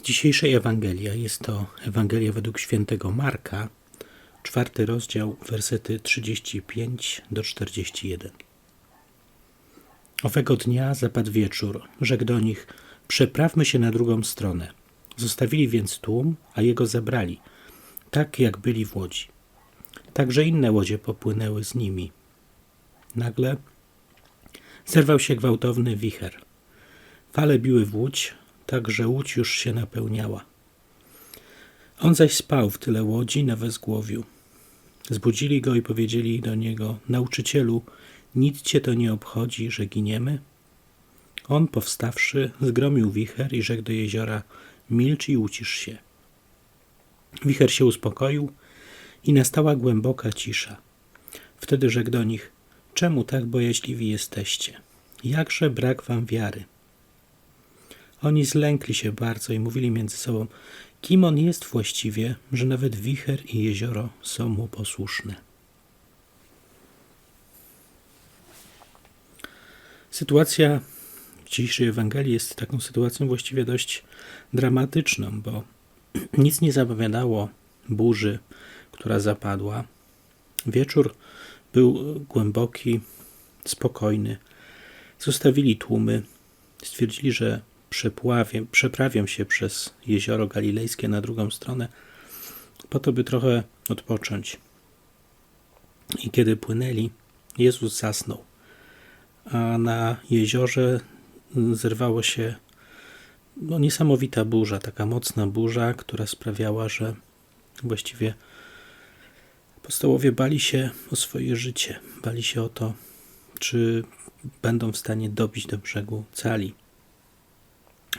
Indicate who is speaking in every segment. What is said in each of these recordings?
Speaker 1: Z dzisiejszej Ewangelii, a jest to Ewangelia według świętego Marka, czwarty rozdział, wersety 35 do 41. Owego dnia zapadł wieczór, rzekł do nich, przeprawmy się na drugą stronę. Zostawili więc tłum, a jego zabrali, tak jak byli w łodzi. Także inne łodzie popłynęły z nimi. Nagle zerwał się gwałtowny wicher. Fale biły w łódź, tak że łódź już się napełniała. On zaś spał w tyle łodzi na wezgłowiu. Zbudzili go i powiedzieli do niego: Nauczycielu, nic cię to nie obchodzi, że giniemy? On, powstawszy, zgromił wicher i rzekł do jeziora: Milcz i ucisz się. Wicher się uspokoił i nastała głęboka cisza. Wtedy rzekł do nich: Czemu tak bojaźliwi jesteście? Jakże brak wam wiary? Oni zlękli się bardzo i mówili między sobą, kim on jest właściwie, że nawet wicher i jezioro są mu posłuszne. Sytuacja dzisiejszej Ewangelii jest taką sytuacją właściwie dość dramatyczną, bo nic nie zapowiadało burzy, która zapadła. Wieczór był głęboki, spokojny. Zostawili tłumy, stwierdzili, że przepławię, przeprawią się przez jezioro galilejskie na drugą stronę, po to, by trochę odpocząć. I kiedy płynęli, Jezus zasnął, a na jeziorze zerwało się no, niesamowita burza, taka mocna burza, która sprawiała, że właściwie apostołowie bali się o swoje życie, bali się o to, czy będą w stanie dobić do brzegu cali.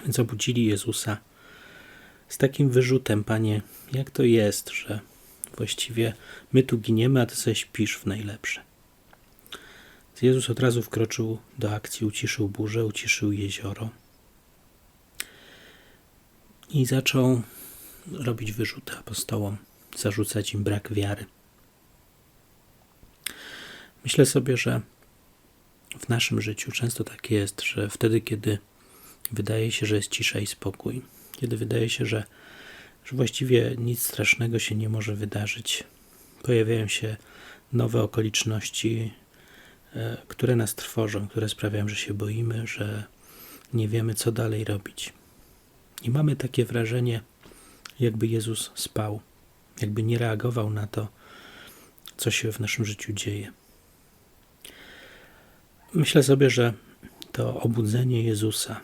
Speaker 1: Więc obudzili Jezusa z takim wyrzutem, Panie, jak to jest, że właściwie my tu giniemy, a Ty sobie śpisz w najlepsze. Jezus od razu wkroczył do akcji, uciszył burzę, uciszył jezioro i zaczął robić wyrzuty apostołom, zarzucać im brak wiary. Myślę sobie, że w naszym życiu często tak jest, że wtedy, kiedy wydaje się, że jest cisza i spokój, kiedy wydaje się, że, że właściwie nic strasznego się nie może wydarzyć, pojawiają się nowe okoliczności, e, które nas trwożą, które sprawiają, że się boimy, że nie wiemy, co dalej robić. I mamy takie wrażenie, jakby Jezus spał, jakby nie reagował na to, co się w naszym życiu dzieje. Myślę sobie, że to obudzenie Jezusa,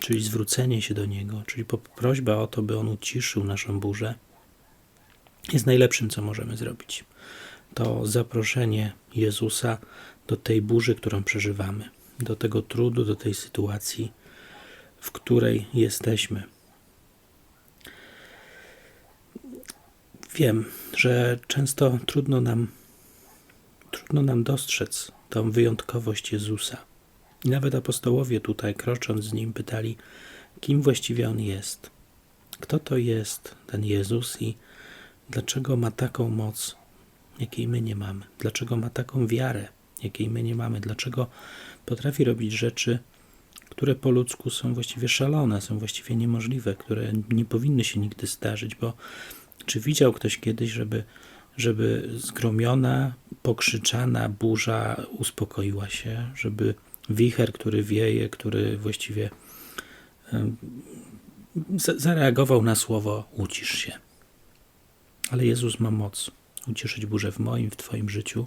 Speaker 1: czyli zwrócenie się do Niego, czyli prośba o to, by On uciszył naszą burzę, jest najlepszym, co możemy zrobić. To zaproszenie Jezusa do tej burzy, którą przeżywamy, do tego trudu, do tej sytuacji, w której jesteśmy. Wiem, że często trudno nam, trudno nam dostrzec tą wyjątkowość Jezusa. I nawet apostołowie tutaj, krocząc z nim, pytali, kim właściwie on jest. Kto to jest ten Jezus i dlaczego ma taką moc, jakiej my nie mamy? Dlaczego ma taką wiarę, jakiej my nie mamy? Dlaczego potrafi robić rzeczy, które po ludzku są właściwie szalone, są właściwie niemożliwe, które nie powinny się nigdy zdarzyć, bo czy widział ktoś kiedyś, żeby, żeby zgromiona, pokrzyczana burza uspokoiła się, żeby wicher, który wieje, który właściwie zareagował na słowo ucisz się. Ale Jezus ma moc uciszyć burzę w moim, w Twoim życiu.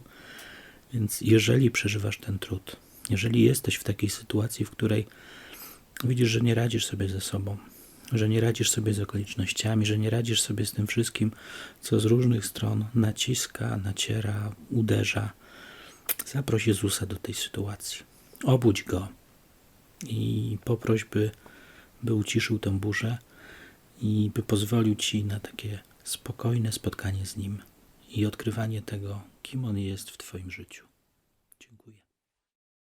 Speaker 1: Więc jeżeli przeżywasz ten trud, jeżeli jesteś w takiej sytuacji, w której widzisz, że nie radzisz sobie ze sobą, że nie radzisz sobie z okolicznościami, że nie radzisz sobie z tym wszystkim, co z różnych stron naciska, naciera, uderza, zaproś Jezusa do tej sytuacji. Obudź go i poproś, by, by uciszył tę burzę i by pozwolił ci na takie spokojne spotkanie z nim i odkrywanie tego, kim on jest w Twoim życiu.